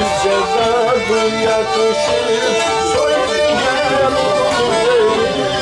de bu yakışır Söyleyelim bize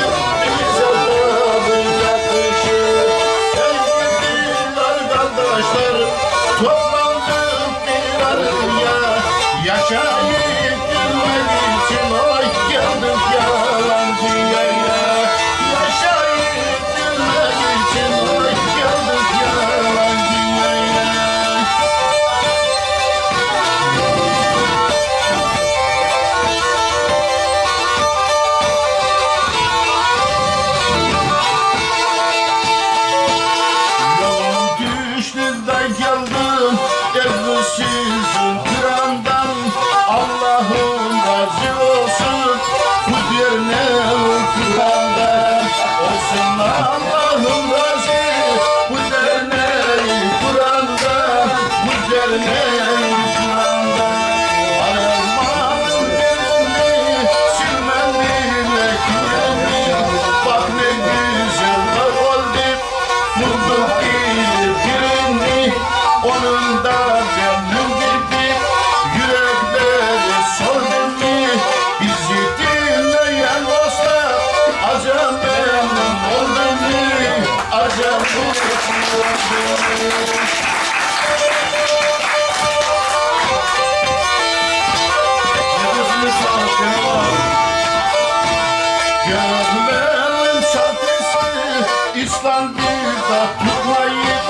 İstanbul'da tutmayın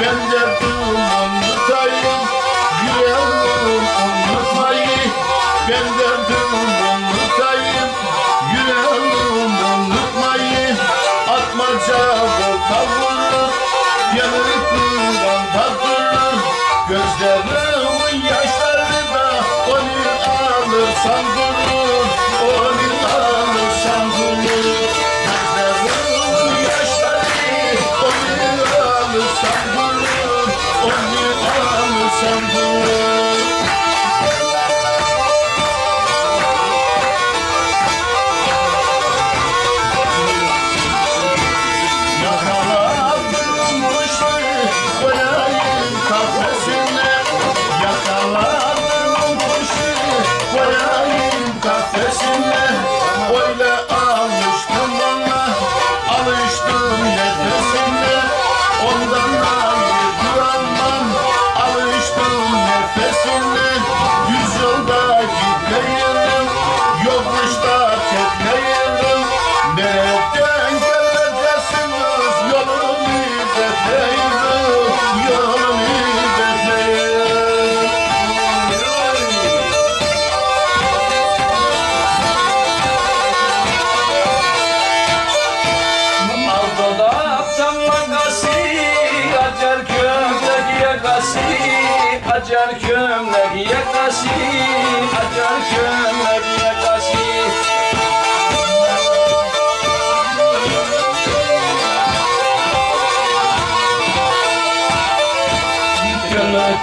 Ben de dumanlı tayım Yüreğim unutmayın Ben de dumanlı tayım Yüreğim unutmayın Atmaca volta vurur Yanı kıranda Gözlerimin yaşları da Onu alır sandım.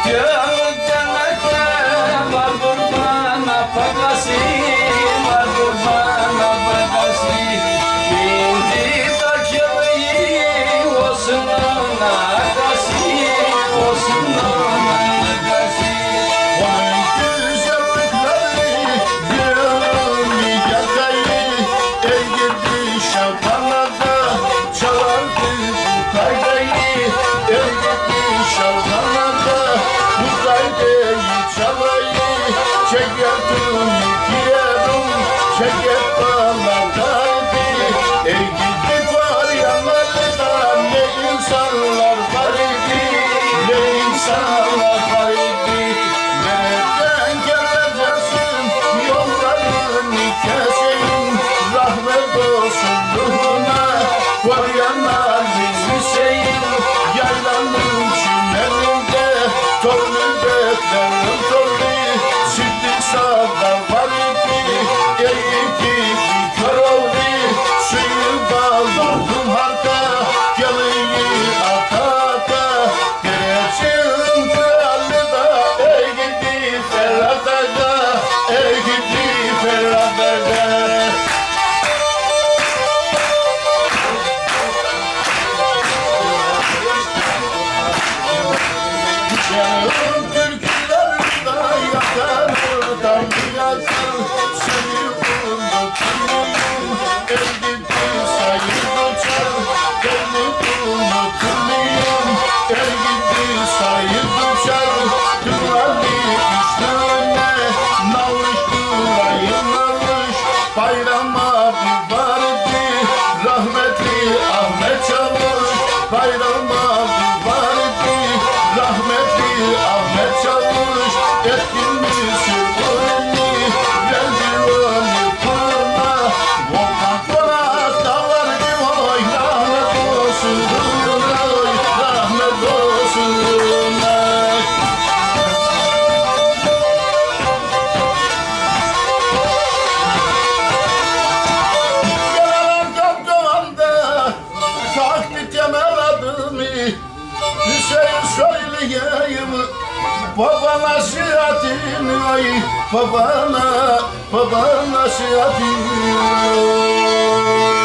绝了 Babana şiatim ay Babana, babana şiatim ay.